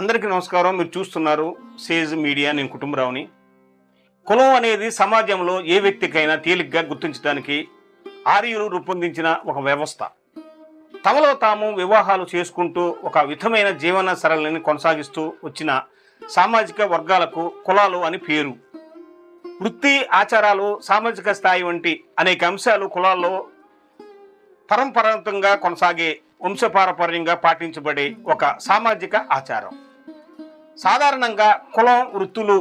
అందరికీ నమస్కారం. మీరు చూస్తున్నారు సేజ్ మీడియా. నేను కుటుంబరావుని. కులం అనేది సమాజంలో ఏ వ్యక్తికైనా తేలిగ్గా గుర్తించడానికి ఆర్యులు రూపొందించిన ఒక వ్యవస్థ. తమలో తాము వివాహాలు చేసుకుంటూ ఒక విధమైన జీవన సరళిని కొనసాగిస్తూ వచ్చిన సామాజిక వర్గాలకు కులాలు అని పేరు. వృత్తి ఆచారాలు సామాజిక స్థాయి వంటి అనేక అంశాలు కులాల్లో పరంపరాగతంగా కొనసాగే వంశపారపర్యంగా పాటించబడే ఒక సామాజిక ఆచారం. సాధారణంగా కులం వృత్తులు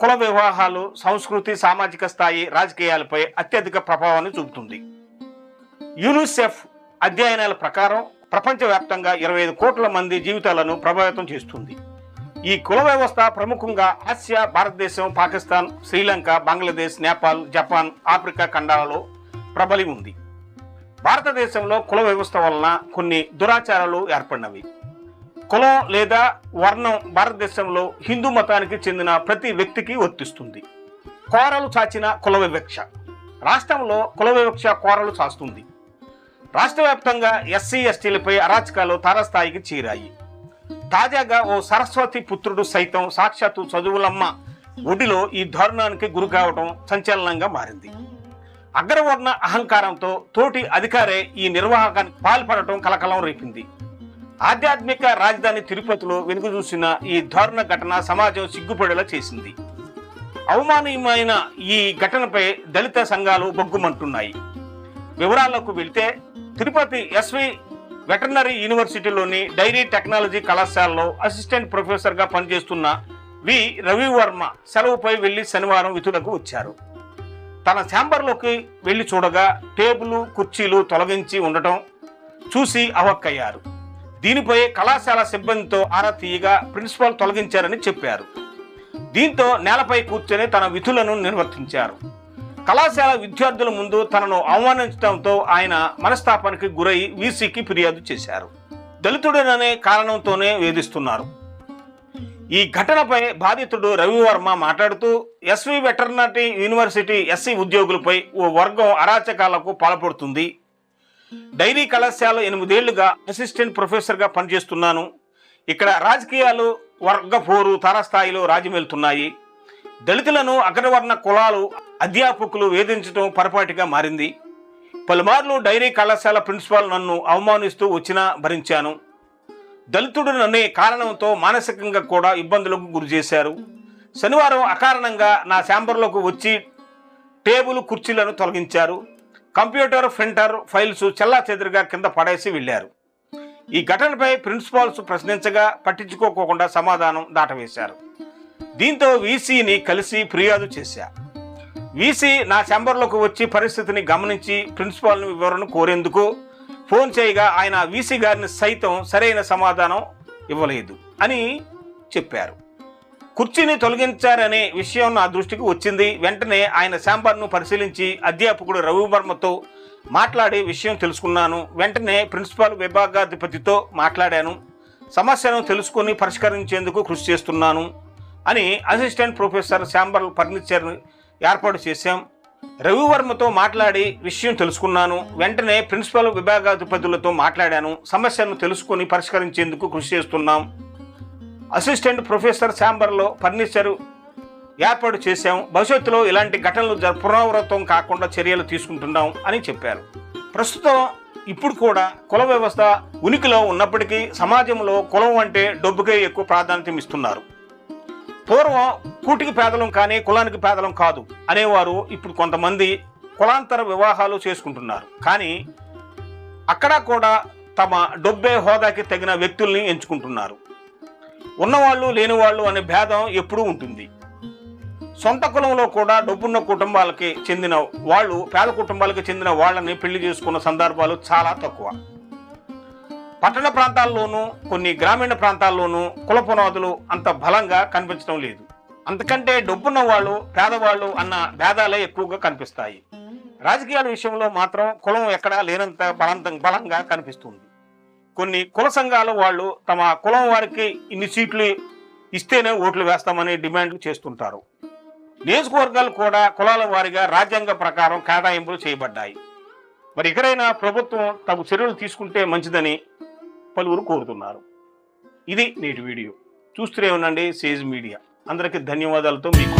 కుల వివాహాలు సంస్కృతి సామాజిక స్థాయి రాజకీయాలపై అత్యధిక ప్రభావాన్ని చూపుతుంది. యూనిసెఫ్ అధ్యయనాల ప్రకారం ప్రపంచవ్యాప్తంగా ఇరవై ఐదు కోట్ల మంది జీవితాలను ప్రభావితం చేస్తుంది. ఈ కుల వ్యవస్థ ప్రముఖంగా ఆసియా భారతదేశం పాకిస్తాన్ శ్రీలంక బంగ్లాదేశ్ నేపాల్ జపాన్ ఆఫ్రికా ఖండాలలో ప్రబలి ఉంది. భారతదేశంలో కుల వ్యవస్థ వలన కొన్ని దురాచారాలు ఏర్పడినవి. కులం లేదా వర్ణం భారతదేశంలో హిందూ మతానికి చెందిన ప్రతి వ్యక్తికి వర్తిస్తుంది. కోరలు చాచిన కుల వివక్ష. రాష్ట్రంలో కుల వివక్ష కోరలు చాస్తుంది. రాష్ట్ర వ్యాప్తంగా ఎస్సీ ఎస్టీలపై అరాచకాలు తారస్థాయికి చేరాయి. తాజాగా ఓ సరస్వతి పుత్రుడు సైతం సాక్షాత్తు చదువులమ్మ ఒడిలో ఈ దారుణానికి గురి కావడం సంచలనంగా మారింది. అగ్రవర్ణ అహంకారంతో తోటి అధికారే ఈ నిర్వాహకానికి పాల్పడటం కలకలం రేపింది. ఆధ్యాత్మిక రాజధాని తిరుపతిలో వెనుక చూసిన ఈ దారుణ ఘటన సమాజం సిగ్గుపడేలా చేసింది. అవమానీయమైన ఈ ఘటనపై దళిత సంఘాలు బొగ్గుమంటున్నాయి. వివరాల్లోకి వెళ్తే తిరుపతి ఎస్వి వెటర్నరీ యూనివర్సిటీలోని డైరీ టెక్నాలజీ కళాశాలలో అసిస్టెంట్ ప్రొఫెసర్గా పనిచేస్తున్న వి రవివర్మ సెలవుపై వెళ్ళి శనివారం విధులకు వచ్చారు. తన ఛాంబర్లోకి వెళ్ళి చూడగా టేబుల్ కుర్చీలు తొలగించి ఉండటం చూసి అవక్కయ్యారు. దీనిపై కళాశాల సిబ్బందితో ఆరా తీయగా ప్రిన్సిపాల్ తొలగించారని చెప్పారు. దీంతో నేలపై కూర్చొని తన విధులను నిర్వర్తించారు. కళాశాల విద్యార్థుల ముందు తనను అవమానించడంతో ఆయన మనస్తాపానికి గురై వీసీకి ఫిర్యాదు చేశారు. దళితుడననే కారణంతోనే వేధిస్తున్నారు. ఈ ఘటనపై బాధితుడు రవివర్మ మాట్లాడుతూ ఎస్వి వెటర్నరీ యూనివర్సిటీ ఎస్సీ ఉద్యోగులపై ఓ వర్గం అరాచకాలకు పాల్పడుతుంది. డైరీ కళాశాల ఎనిమిదేళ్ళుగా అసిస్టెంట్ ప్రొఫెసర్గా పనిచేస్తున్నాను. ఇక్కడ రాజకీయాలు వర్గ పోరు తారస్థాయిలో రాజమేలుతున్నాయి. దళితులను అగ్రవర్ణ కులాలు అధ్యాపకులు వేధించడం పొరపాటుగా మారింది. పలుమార్లు డైరీ కళాశాల ప్రిన్సిపాల్ నన్ను అవమానిస్తూ వచ్చినా భరించాను. దళితుడు అనే కారణంతో మానసికంగా కూడా ఇబ్బందులకు గురి చేశారు శనివారం అకారణంగా నా శాంబర్లోకి వచ్చి టేబుల్ కుర్చీలను తొలగించారు. కంప్యూటర్ ప్రింటర్ ఫైల్స్ చెల్లా చెదురుగా కింద పడేసి వెళ్ళారు. ఈ ఘటనపై ప్రిన్సిపాల్స్ ప్రశ్నించగా పట్టించుకోకుండా సమాధానం దాటవేశారు. దీంతో వీసీని కలిసి ఫిర్యాదు చేశా. వీసీ నా ఛాంబర్లోకి వచ్చి పరిస్థితిని గమనించి ప్రిన్సిపాల్ వివరణ కోరేందుకు ఫోన్ చేయగా ఆయన వీసీ గారిని సైతం సరైన సమాధానం ఇవ్వలేదు అని చెప్పారు. కుర్చీని తొలగించారనే విషయం నా దృష్టికి వచ్చింది. వెంటనే ఆయన శాంపర్ను పరిశీలించి అధ్యాపకుడు రవివర్మతో మాట్లాడి విషయం తెలుసుకున్నాను. వెంటనే ప్రిన్సిపాల్ విభాగాధిపతితో మాట్లాడాను. సమస్యను తెలుసుకొని పరిష్కరించేందుకు కృషి చేస్తున్నాను అని అసిస్టెంట్ ప్రొఫెసర్ శాంబర్ ఫర్నిచర్ ఏర్పాటు చేశాం. రవివర్మతో మాట్లాడి విషయం తెలుసుకున్నాను. వెంటనే ప్రిన్సిపల్ విభాగాధిపతులతో మాట్లాడాను. సమస్యను తెలుసుకొని పరిష్కరించేందుకు కృషి చేస్తున్నాం. అసిస్టెంట్ ప్రొఫెసర్ ఛాంబర్లో ఫర్నిచర్ ఏర్పాటు చేశాం. భవిష్యత్తులో ఇలాంటి ఘటనలు జ పునరావృతం కాకుండా చర్యలు తీసుకుంటున్నాం అని చెప్పారు. ప్రస్తుతం ఇప్పుడు కూడా కుల వ్యవస్థ ఉనికిలో ఉన్నప్పటికీ సమాజంలో కులం అంటే డబ్బుకే ఎక్కువ ప్రాధాన్యత ఇస్తున్నారు. పూర్వం కూటికి పేదలం కానీ కులానికి పేదలం కాదు అనేవారు ఇప్పుడు కొంతమంది కులాంతర వివాహాలు చేసుకుంటున్నారు. కానీ అక్కడ కూడా తమ డొబ్బే హోదాకి తగిన వ్యక్తుల్ని ఎంచుకుంటున్నారు. ఉన్నవాళ్ళు లేనివాళ్ళు అనే భేదం ఎప్పుడూ ఉంటుంది. సొంత కులంలో కూడా డబ్బున్న కుటుంబాలకి చెందిన వాళ్ళు పేద కుటుంబాలకి చెందిన వాళ్ళని పెళ్ళి చేసుకున్న సందర్భాలు చాలా తక్కువ. పట్టణ ప్రాంతాల్లోనూ కొన్ని గ్రామీణ ప్రాంతాల్లోనూ కుల పునాదులు అంత బలంగా కనిపించడం లేదు. అంతకంటే డబ్బున్న వాళ్ళు పేదవాళ్ళు అన్న భేదాలే ఎక్కువగా కనిపిస్తాయి. రాజకీయాల విషయంలో మాత్రం కులం ఎక్కడా లేనంత బలంత బలంగా కనిపిస్తుంది. కొన్ని కుల సంఘాల వాళ్ళు తమ కులం వారికి ఇన్ని సీట్లు ఇస్తేనే ఓట్లు వేస్తామని డిమాండ్లు చేస్తుంటారు. నియోజకవర్గాలు కూడా కులాల వారిగా రాజ్యాంగ ప్రకారం కేటాయింపులు చేయబడ్డాయి. మరి ఎక్కడైనా ప్రభుత్వం తగు చర్యలు తీసుకుంటే మంచిదని పలువురు కోరుతున్నారు. ఇది నేటి వీడియో. చూస్తూనే ఉండండి సేజ్ మీడియా. అందరికీ ధన్యవాదాలతో మీకు